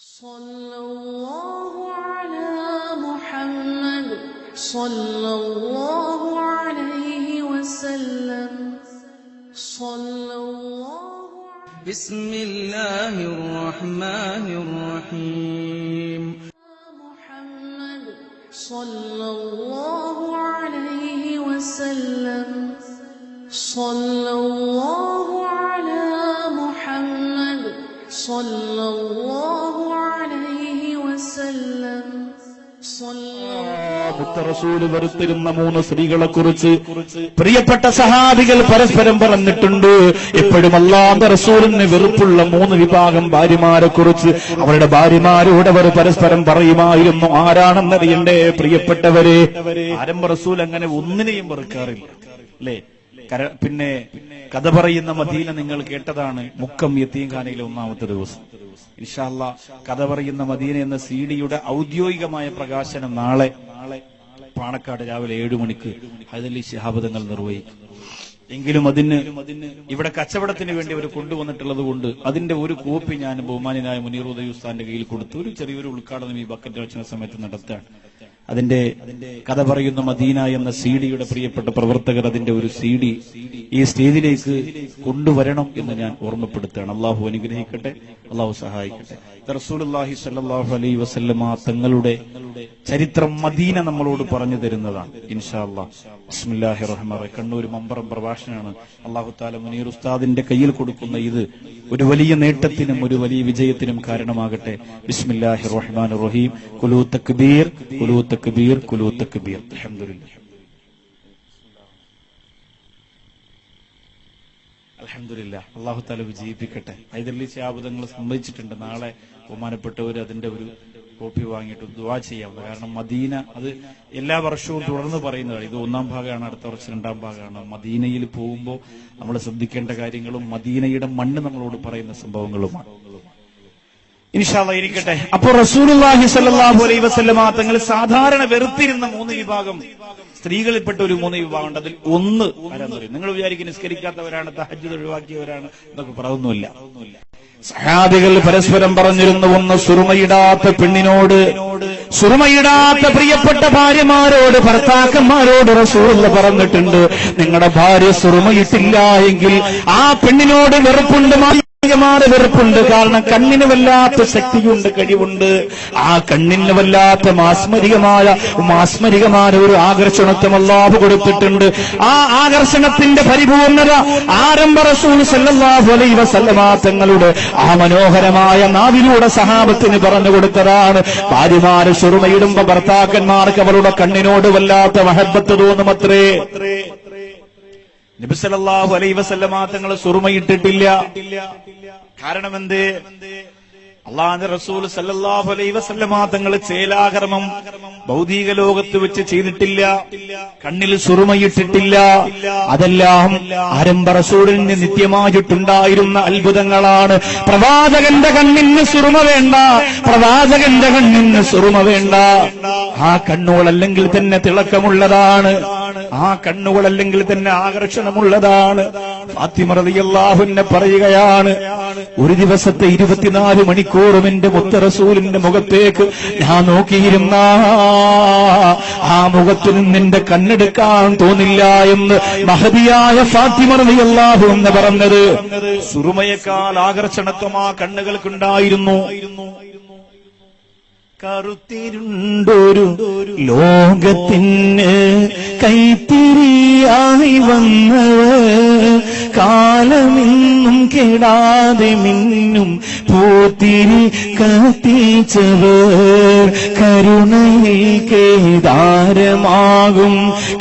صلى الله على محمد صلى الله عليه وسلم. صلى الله بسم الله الرحمن الرحيم. محمد صلى الله عليه وسلم. صلى الله على محمد صلى الله റസൂൽ വെറുത്തിരുന്ന മൂന്ന് സ്ത്രീകളെ കുറിച്ച് പ്രിയപ്പെട്ട സഹാബികൾ പരസ്പരം പറഞ്ഞിട്ടുണ്ട്. എപ്പോഴും അല്ലാത്ത റസൂലിന് വെറുപ്പുള്ള മൂന്ന് വിഭാഗം ഭാര്യമാരെ കുറിച്ച് അവരുടെ ഭാര്യമാരോട് അവർ പരസ്പരം പറയുമായിരുന്നു. ആരാണെന്നറിയണ്ടേ പ്രിയപ്പെട്ടവരെ ആരംഭ റസൂൽ അങ്ങനെ ഒന്നിനെയും വെറുക്കാറില്ല. അല്ലേ? പിന്നെ കഥ പറയുന്ന മതിയിലെ നിങ്ങൾ കേട്ടതാണ് മുക്കം എത്തിയും കാനയിലെ ഒന്നാമത്തെ ദിവസം. ഇൻഷാല്ല കഥ പറയുന്ന മദീന എന്ന സി ഡിയുടെ ഔദ്യോഗികമായ പ്രകാശനം നാളെ നാളെ പാണക്കാട് രാവിലെ ഏഴു മണിക്ക് ഹൈദലി ശിഹാബദങ്ങൾ നിർവഹിക്കും. എങ്കിലും അതിന് ഇവിടെ കച്ചവടത്തിന് വേണ്ടി അവർ കൊണ്ടുവന്നിട്ടുള്ളത് കൊണ്ട് അതിന്റെ ഒരു കോപ്പി ഞാൻ ബഹുമാനായ മുനീർ ഉദയുസ്ഥാന്റെ കയ്യിൽ കൊടുത്തു ഒരു ചെറിയൊരു ഉദ്ഘാടനം ഈ ബക്കറ്റ് വെച്ചിന സമയത്ത് നടത്താണ് അതിന്റെ കഥ പറയുന്ന മദീന എന്ന സി ഡിയുടെ പ്രിയപ്പെട്ട പ്രവർത്തകർ അതിന്റെ ഒരു സി ഡി ഈ സ്റ്റേജിലേക്ക് കൊണ്ടുവരണം എന്ന് ഞാൻ ഓർമ്മപ്പെടുത്തുകയാണ്. അള്ളാഹു അനുഗ്രഹിക്കട്ടെ അള്ളാഹു സഹായിക്കട്ടെ. ഇത് സല്ലാഹു അലൈ വസല്ലമ തങ്ങളുടെ ചരിത്രം മദീന നമ്മളോട് പറഞ്ഞു തരുന്നതാണ്. ഇൻഷാ റഹ്മാൻ കണ്ണൂർ മമ്പറം പ്രഭാഷണമാണ്. അള്ളാഹു താല മുനീർ ഉസ്താദിന്റെ കയ്യിൽ കൊടുക്കുന്ന ഇത് ഒരു വലിയ നേട്ടത്തിനും ഒരു വലിയ വിജയത്തിനും കാരണമാകട്ടെ. ബിസ്മില്ലാഹി റഹ്മാൻ റഹീം. കുലൂ തക്ബീർ കുലൂ തക്ബീർ കുലൂ തക്ബീർ അൽഹംദുലില്ലാഹ്. അലഹമില്ല അള്ളാഹു താല വിജയിപ്പിക്കട്ടെ. ഹൈദരലി ശാബുദങ്ങൾ സമ്മതിച്ചിട്ടുണ്ട്. നാളെ ബഹുമാനപ്പെട്ടവർ അതിന്റെ ഒരു കോപ്പി വാങ്ങിയിട്ട് ദുവാ ചെയ്യാം. കാരണം മദീന അത് എല്ലാ വർഷവും തുടർന്ന് പറയുന്നതാണ്. ഇത് ഒന്നാം ഭാഗമാണ് അടുത്ത വർഷം രണ്ടാം ഭാഗമാണ്. മദീനയിൽ പോകുമ്പോൾ നമ്മൾ ശ്രദ്ധിക്കേണ്ട കാര്യങ്ങളും മദീനയുടെ മണ്ണ് നമ്മളോട് പറയുന്ന സംഭവങ്ങളുമാണ്. ഇൻഷാല്ല ഇരിക്കട്ടെ. അപ്പൊ റസൂലുള്ളാഹി സ്വല്ലല്ലാഹു അലൈഹി വസല്ലമ തങ്ങൾ സാധാരണ വെറുത്തിരുന്ന മൂന്ന് വിഭാഗം സ്ത്രീകളിൽപ്പെട്ട ഒരു മൂന്ന് വിഭാഗം ഉണ്ട് അതിൽ ഒന്ന് നിങ്ങൾ വിചാരിക്കും നിസ്കരിക്കാത്തവരാണ് തഹജ് ഒഴിവാക്കിയവരാണ് എന്നൊക്കെ പറയുന്നില്ല സഹാബികൾ പരസ്പരം പറഞ്ഞിരുന്നു ഒന്ന് സുറുമയിടാത്ത പെണ്ണിനോട് സുറുമയിടാത്ത പ്രിയപ്പെട്ട ഭാര്യമാരോട് ഭർത്താക്കന്മാരോട് റസൂള്ള പറഞ്ഞിട്ടുണ്ട് നിങ്ങളുടെ ഭാര്യ സുറുമയിട്ടില്ല എങ്കിൽ ആ പെണ്ണിനോട് വെറുപ്പുണ്ട് മാനസികമായ വെറുപ്പുണ്ട്. കാരണം കണ്ണിന് വല്ലാത്ത ശക്തിയുണ്ട് കഴിവുണ്ട്. ആ കണ്ണിന് വല്ലാത്ത മാസ്മരികമായ മാസ്മരികമായ ഒരു ആകർഷണത്വം അല്ലാഹു കൊടുത്തിട്ടുണ്ട്. ആ ആകർഷണത്തിന്റെ പരിപൂർണത ആരംഭ റസൂൽ സല്ലല്ലാഹു അലൈഹി വസല്ലമ തങ്ങളുടെ ആ മനോഹരമായ നാവിലൂടെ സഹാബത്തിന് പറഞ്ഞു കൊടുത്തതാണ്. ഭാര്യമാര് സുറുമയിടുമ്പോ ഭർത്താക്കന്മാർക്ക് അവരുടെ കണ്ണിനോട് വല്ലാത്ത മഹബത്ത് തോന്നുമത്രേ. നബിസലല്ലാഹു അലൈ വസല്ലമ തങ്ങൾ സുറുമയിട്ടിട്ടില്ല. കാരണം എന്ത് അള്ളാഹ് റസൂൽ അലൈഹി വസല്ലമ തങ്ങൾ ചേലാകർമ്മം ഭൗതിക ലോകത്ത് വെച്ച് ചെയ്തിട്ടില്ല. കണ്ണിൽ സുറുമയിട്ടിട്ടില്ല. അതെല്ലാം ആരംഭ റസൂലിന് നിത്യമായിട്ടുണ്ടായിരുന്ന അത്ഭുതങ്ങളാണ്. പ്രവാചകന്റെ കണ്ണിന് സുറുമ വേണ്ട. പ്രവാചകന്റെ കണ്ണിന് സുറുമ വേണ്ട. ആ കണ്ണുകളല്ലെങ്കിൽ തന്നെ തിളക്കമുള്ളതാണ്. ആ കണ്ണുകളല്ലെങ്കിൽ തന്നെ ആകർഷണമുള്ളതാണ്. ഫാത്തിമ റളിയല്ലാഹുവിനെ പറയുകയാണ് ഒരു ദിവസത്തെ ഇരുപത്തിനാല് മണിക്കൂറും എന്റെ മുത്തറസൂലിന്റെ മുഖത്തേക്ക് ഞാൻ നോക്കിയിരുന്ന ആ മുഖത്ത് നിന്ന് എന്റെ കണ്ണെടുക്കാൻ തോന്നില്ല എന്ന് മഹതിയായ ഫാത്തിമറിയാഹു എന്ന് പറഞ്ഞത്. സുറുമയേക്കാൾ ആകർഷണത്വം ആ കണ്ണുകൾക്കുണ്ടായിരുന്നു. കറുത്തിരുണ്ടൊരു ലോകത്തിന് കൈത്തിരിയായി വന്നവർ കാലമിന്നും കെടാതെ മിന്നും പൂത്തിരി കത്തിച്ചവർ കരുണയിൽ കേദാരമാകും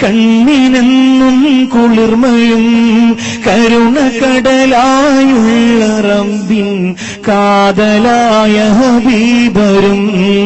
കണ്ണിനെന്നും കുളിർമയും കരുണ കടലായുള്ള റബ്ബിൻ കാതലായ ഹബീബരും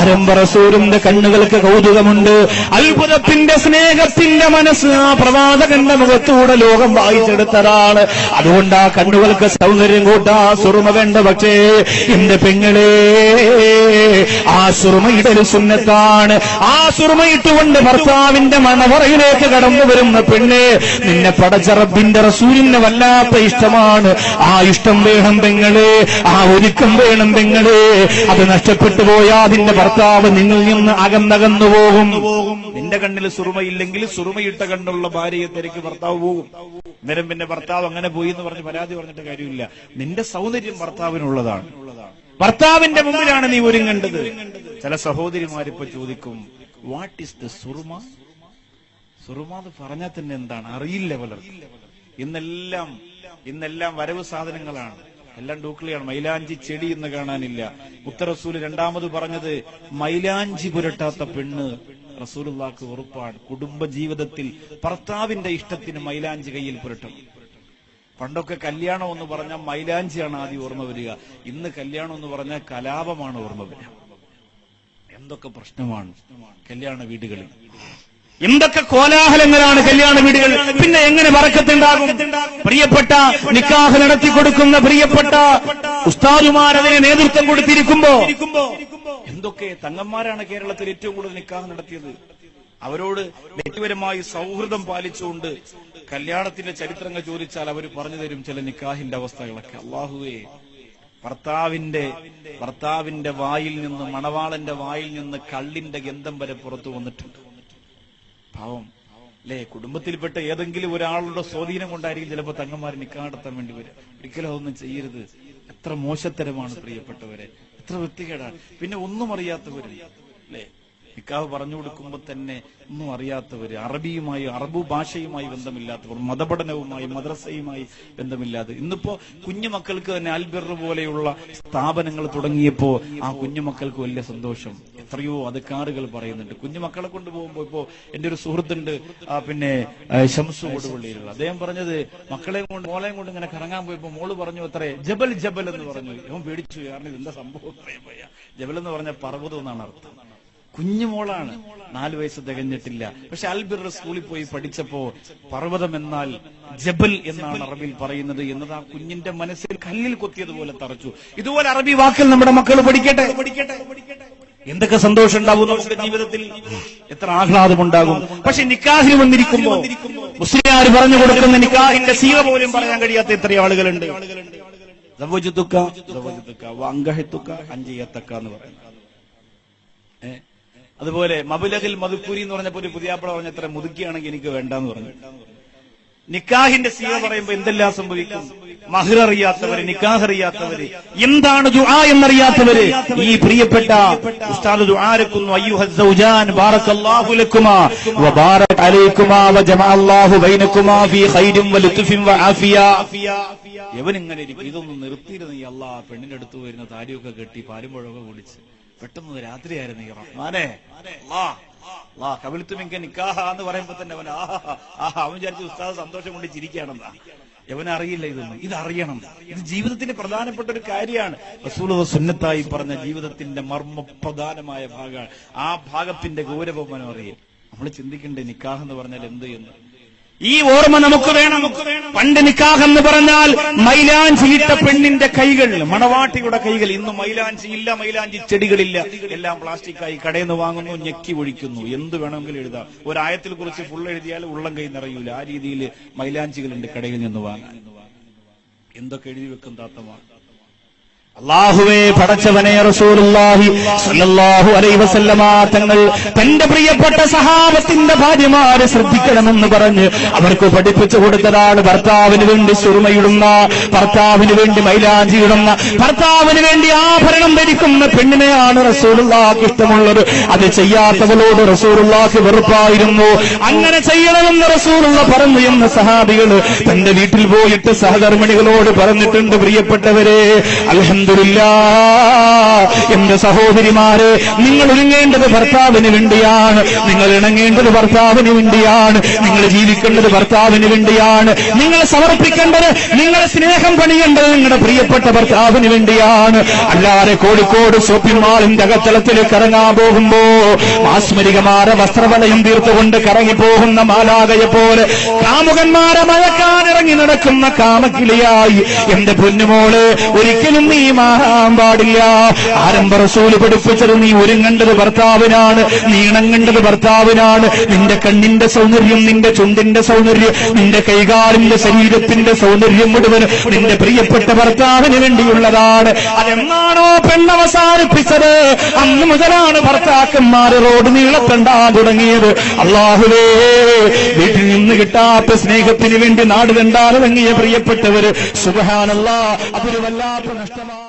ആരംഭ റസൂലിന്റെ കണ്ണുകൾക്ക് കൗതുകമുണ്ട്. അത്ഭുതത്തിന്റെ സ്നേഹത്തിന്റെ മനസ്സ് ആ പ്രവാചകന്റെ മുഖത്തൂടെ ലോകം വായിച്ചെടുത്തതാണ്. അതുകൊണ്ട് ആ കണ്ണുകൾക്ക് സൗന്ദര്യം കൂട്ടാ സുറുമ വേണ്ട പക്ഷേ എന്റെ പെങ്ങളെ ആ സുറുമയിടൽ സുന്നത്താണ്. ആ സുറുമയിട്ടുകൊണ്ട് ഭർത്താവിന്റെ മണവറയിലേക്ക് കടന്നു വരുന്ന പെണ്ണ് നിന്നെ പടച്ചറബിന്റെ റസൂലിന് വല്ലാത്ത ഇഷ്ടമാണ്. ആ ഇഷ്ടം വേണം പെങ്ങളെ ആ ഒരുക്കം വേണം പെങ്ങളെ. അത് നഷ്ടപ്പെട്ടു പോയാ നിന്റെ ഭർത്താവ് നിങ്ങളിൽ നിന്ന് അകന്നകന്നു പോകും. നിന്റെ കണ്ണിൽ സുറുമയില്ലെങ്കിൽ സുറുമയിട്ട കണ്ണുള്ള ഭാര്യയെ തിരക്ക് ഭർത്താവ് പോകും. അന്നേരം പിന്നെ ഭർത്താവ് അങ്ങനെ പോയി എന്ന് പറഞ്ഞ് പരാതി പറഞ്ഞിട്ട് കാര്യമില്ല. നിന്റെ സൗന്ദര്യം ഭർത്താവിനുള്ളതാണ്. ഭർത്താവിന്റെ മുമ്പിലാണ് നീ ഒരുങ്ങേണ്ടത്. ചില സഹോദരിമാരിപ്പോ ചോദിക്കും വാട്ട് ഇസ് ദ സുറുമ? സുറുമ എന്ന് പറഞ്ഞാൽ തന്നെ എന്താണ്? അറിയില്ല പലർക്കും. ഇന്നെല്ലാം ഇന്നെല്ലാം വരവ് സാധനങ്ങളാണ്. എല്ലാം ഡൂക്ലിയാണ്. മൈലാഞ്ചി ചെടി എന്ന് കാണാനില്ല. ഉത്തരസൂൽ രണ്ടാമത് പറഞ്ഞത് മൈലാഞ്ചി പുരട്ടാത്ത പെണ്ണ്. റസൂലുള്ളാക്ക് ഉറപ്പാണ്. കുടുംബ ജീവിതത്തിൽ ഭർത്താവിന്റെ ഇഷ്ടത്തിന് മൈലാഞ്ചി കയ്യിൽ പുരട്ടും. പണ്ടൊക്കെ കല്യാണം എന്ന് പറഞ്ഞാൽ മൈലാഞ്ചിയാണ് ആദ്യം ഓർമ്മ വരിക. ഇന്ന് കല്യാണം എന്ന് പറഞ്ഞാൽ കലാപമാണ് ഓർമ്മ വരിക. എന്തൊക്കെ പ്രശ്നമാണ്? കല്യാണ വീടുകളിൽ. എന്തൊക്കെ കോലാഹലങ്ങളാണ് കല്യാണ വീടുകൾ? പിന്നെ എങ്ങനെ വറക്കത്തുണ്ടാകും? പ്രിയപ്പെട്ട നിക്കാഹ് നടത്തി കൊടുക്കുന്ന പ്രിയപ്പെട്ട ഉസ്താദുമാർ അതിനെ നേതൃത്വം കൊടുത്തിരിക്കുമ്പോ എന്തൊക്കെ തങ്ങന്മാരാണ് കേരളത്തിൽ ഏറ്റവും കൂടുതൽ നിക്കാഹ് നടത്തിയത്? അവരോട് വ്യക്തിപരമായി സൗഹൃദം പാലിച്ചുകൊണ്ട് കല്യാണത്തിന്റെ ചരിത്രങ്ങൾ ചോദിച്ചാൽ അവർ പറഞ്ഞു തരും ചില നിക്കാഹിന്റെ അവസ്ഥകളൊക്കെ. അള്ളാഹുവേ ഭർത്താവിന്റെ ഭർത്താവിന്റെ വായിൽ നിന്ന് മണവാളന്റെ വായിൽ നിന്ന് കള്ളിന്റെ ഗന്ധം വരെ പുറത്തു വന്നിട്ടുണ്ട്. പാവം. അല്ലേ കുടുംബത്തിൽപ്പെട്ട ഏതെങ്കിലും ഒരാളുടെ സ്വാധീനം കൊണ്ടായിരിക്കും ചിലപ്പോൾ തങ്ങന്മാർ നിക്കാഹ് നടത്താൻ വേണ്ടി വരും ഒരിക്കലും അതൊന്നും ചെയ്യരുത്. എത്ര മോശത്തരമാണ് പ്രിയപ്പെട്ടവരെ. എത്ര വൃത്തികേടാണ്. പിന്നെ ഒന്നും അറിയാത്തവര്. അല്ലേ നിക്കാഹ് പറഞ്ഞു കൊടുക്കുമ്പോൾ തന്നെ ഒന്നും അറിയാത്തവര്. അറബിയുമായി അറബു ഭാഷയുമായി ബന്ധമില്ലാത്തവർ മതപഠനവുമായി മദ്രസയുമായി ബന്ധമില്ലാതെ. ഇന്നിപ്പോ കുഞ്ഞുമക്കൾക്ക് തന്നെ അൽബിർ പോലെയുള്ള സ്ഥാപനങ്ങൾ തുടങ്ങിയപ്പോ ആ കുഞ്ഞുമക്കൾക്ക് വലിയ സന്തോഷം. എത്രയോ അധികാറുകൾ പറയുന്നുണ്ട്. കുഞ്ഞുമക്കളെ കൊണ്ട് പോകുമ്പോ ഇപ്പോ എന്റെ ഒരു സുഹൃത്തുണ്ട് ആ പിന്നെ ശംസു കൊടുപള്ളിയിലുള്ള അദ്ദേഹം പറഞ്ഞത് മക്കളെയും കൊണ്ട് മോളെയും കൊണ്ട് ഇങ്ങനെ കറങ്ങാൻ പോയപ്പോ മോൾ പറഞ്ഞു അത്രേ ജബൽ ജബൽ എന്ന് പറഞ്ഞു. അവൻ പേടിച്ചു കാരണം ഇതെന്താ സംഭവം? ജബൽ എന്ന് പറഞ്ഞ പർവതം എന്നാണ് അർത്ഥം. കുഞ്ഞുമോളാണ് നാല് വയസ്സ് തികഞ്ഞിട്ടില്ല. പക്ഷെ അൽബിർ സ്കൂളിൽ പോയി പഠിച്ചപ്പോ പർവതം എന്നാൽ ജബൽ എന്നാണ് അറബിയിൽ പറയുന്നത് എന്നത് ആ കുഞ്ഞിന്റെ മനസ്സിൽ കല്ലിൽ കൊത്തിയതുപോലെ തറച്ചു. ഇതുപോലെ അറബി വാക്കിൽ നമ്മുടെ മക്കൾ പഠിക്കട്ടെ? പഠിക്കട്ടെ എന്തൊക്കെ സന്തോഷം ഉണ്ടാവും നമ്മുടെ ജീവിതത്തിൽ? എത്ര ആഹ്ലാദം ഉണ്ടാകും. പക്ഷെ നിക്കാഹിൽ വന്നിരിക്കുമ്പോ മുസ്ലിംകാർ പറഞ്ഞു കൊടുക്കുന്ന നിക്കാഹിന്റെ സീവ പോലും പറയാൻ കഴിയാത്ത എത്ര ആളുകളുണ്ട്. വങ്കഹിത്തുക്ക എന്ന് പറയുന്നത്? അതുപോലെ മബുലഹിൽ മധുക്കുരി എന്ന് പറഞ്ഞപ്പോ ഒരു പുതിയാപ്പള പറഞ്ഞ എത്ര മുതുക്കിയാണെങ്കിൽ എനിക്ക് വേണ്ടെന്ന് പറഞ്ഞു. നിക്കാഹിന്റെ സീവ പറയുമ്പോ എന്തെല്ലാം സംഭവിക്കും? മഹിർ അറിയാത്തവര് നിക്കാഹ് അറിയാത്തവര് എന്താണ് ദുആ എന്നറിയാത്തവര്? ഈ പ്രിയപ്പെട്ട ഉസ്താദ് ദുആരക്കുന്നു അയ്യുഹ സൗജാൻ ബാറക്കല്ലാഹു ലക്കുമാ വബാറക അലൈക്കുമാ വജമഅല്ലാഹു ബൈനക്കുമാ ഫീ ഖൈരിൻ വലുത്ഫിൻ വആഫിയ ഇവൻ ഇങ്ങനെ ഇരിക്കും. ഇതൊന്നും നിർത്തിയിരുന്നു ഈ അള്ളാഹ് പെണ്ണിന്റെ അടുത്ത് വരുന്ന താടിയൊക്കെ കെട്ടി പാരുമ്പോഴൊക്കെ കുടിച്ച് പെട്ടെന്ന് രാത്രിയായിരുന്നു ഈ റഹ്മാനെ അല്ലാ കവിളിത്തുമിങ്ക നിക്കാഹ എന്ന് പറയുമ്പോ തന്നെ അവൻ ആഹാ അവൻ വിചാരിച്ച ഉസ്താദ് സന്തോഷം കൊണ്ട് ചിരിക്കുകയാണെന്നാ. യവനറിയില്ല ഇതൊന്നും. ഇതറിയണം ഇത് ജീവിതത്തിന്റെ പ്രധാനപ്പെട്ട ഒരു കാര്യമാണ്. റസൂൽ സുന്നത്തായി പറഞ്ഞ ജീവിതത്തിന്റെ മർമ്മ പ്രധാനമായ ഭാഗമാണ്. ആ ഭാഗത്തിന്റെ ഗൗരവം അവനും അറിയും നമ്മൾ ചിന്തിക്കണ്ടേ നിക്കാഹ് എന്ന് പറഞ്ഞാൽ എന്ത് എന്ന്? ഈ ഓർമ്മ നമുക്ക് വേണം. പണ്ട് നിക്കാഹ് എന്ന് പറഞ്ഞാൽ മൈലാഞ്ചിയിട്ട പെണ്ണിന്റെ കൈകൾ മണവാട്ടിയുടെ കൈകൾ. ഇന്ന് മൈലാഞ്ചി ഇല്ല മൈലാഞ്ചി ചെടികളില്ല. എല്ലാം പ്ലാസ്റ്റിക്കായി കടയിൽ നിന്ന് വാങ്ങുന്നു ഞെക്കി ഒഴിക്കുന്നു. എന്ത് വേണമെങ്കിലും എഴുതാം. ഒരായത്തിൽ കുറിച്ച് ഫുൾ എഴുതിയാൽ ഉള്ളം കൈ നിറയൂല. ആ രീതിയിൽ മൈലാഞ്ചികളുണ്ട് കടയിൽ നിന്ന് വാങ്ങാൻ. എന്തൊക്കെ എഴുതി വെക്കും താത്തമാർ അള്ളാഹുവേ പടച്ചവനെ റസൂലുള്ളാഹി അലൈഹി വസല്ലമ തങ്ങൾ തന്റെ പ്രിയപ്പെട്ട സഹാബത്തിന്റെ ഭാര്യമാരെ ശ്രദ്ധിക്കണമെന്ന് പറഞ്ഞ് അവർക്ക് പഠിപ്പിച്ചു കൊടുത്തതാണ്. ഭർത്താവിന് വേണ്ടി സുറുമയിടുന്ന ഭർത്താവിന് വേണ്ടി മൈലാഞ്ചി ഇടുന്ന ഭർത്താവിന് വേണ്ടി ആഭരണം ധരിക്കുന്ന പെണ്ണിനെയാണ് റസൂലുള്ളാഹ്ക്ക് ഇഷ്ടമുള്ളത്. അത് ചെയ്യാത്തവളോട് റസൂലുള്ളാഹ്ക്ക് വെറുപ്പായിരുന്നു. അങ്ങനെ ചെയ്യണമെന്ന് റസൂലുള്ള പറഞ്ഞു എന്ന സഹാബികൾ തന്റെ വീട്ടിൽ പോയിട്ട് സഹധർമ്മിണികളോട് പറഞ്ഞിട്ടുണ്ട് പ്രിയപ്പെട്ടവരെ അൽഹംദുലില്ലാ എന്റെ സഹോദരിമാരെ നിങ്ങൾ ഒരുങ്ങേണ്ടത് ഭർത്താവിന് വേണ്ടിയാണ്. നിങ്ങൾ ഇണങ്ങേണ്ടത് ഭർത്താവിന് വേണ്ടിയാണ്. നിങ്ങൾ ജീവിക്കേണ്ടത് ഭർത്താവിന് വേണ്ടിയാണ്. നിങ്ങൾ സമർപ്പിക്കേണ്ടത് നിങ്ങൾ സ്നേഹം പണിയേണ്ടത് നിങ്ങളുടെ പ്രിയപ്പെട്ട ഭർത്താവിന് വേണ്ടിയാണ്. അല്ലാതെ കോഴിക്കോട് ഷോപ്പിംഗ് മാളിന്റെ അകത്തളത്തിലേക്ക് ഇറങ്ങാൻ പോകുമ്പോ മാസ്മരികമാരെ വസ്ത്രവലയം തീർത്തുകൊണ്ട് കറങ്ങിപ്പോകുന്ന മാലാകയെ പോലെ കാമുകന്മാരെ മഴക്കാനിറങ്ങി നടക്കുന്ന കാമക്കിളിയായി. എന്റെ പൊന്നുമോൾ ഒരിക്കലും നീ മാറാൻ പാടില്ല. ആരംഭ റസൂൽ പഠിപ്പിച്ചത് നീ ഒരുങ്ങേണ്ടത് ഭർത്താവിനാണ്. നീണങ്ങേണ്ടത് ഭർത്താവിനാണ്. നിന്റെ കണ്ണിന്റെ സൗന്ദര്യം നിന്റെ ചുണ്ടിന്റെ സൗന്ദര്യം നിന്റെ കൈകാലിന്റെ ശരീരത്തിന്റെ സൗന്ദര്യം മുഴുവൻ നിന്റെ പ്രിയപ്പെട്ട ഭർത്താവിന് വേണ്ടിയുള്ളതാണ്. അതെന്നാണോ പെണ്ണവസാനിപ്പിച്ചത് അന്ന് മുതലാണ് ഭർത്താക്കന്മാര് റോഡ് നീളത്തണ്ടാൻ തുടങ്ങിയത്. അള്ളാഹുലേ വീട്ടിൽ നിന്ന് കിട്ടാത്ത സ്നേഹത്തിന് വേണ്ടി നാട് കണ്ടാലിറങ്ങിയ പ്രിയപ്പെട്ടവര് സുഖാനല്ല അതൊരു വല്ലാത്ത നഷ്ടമാണ്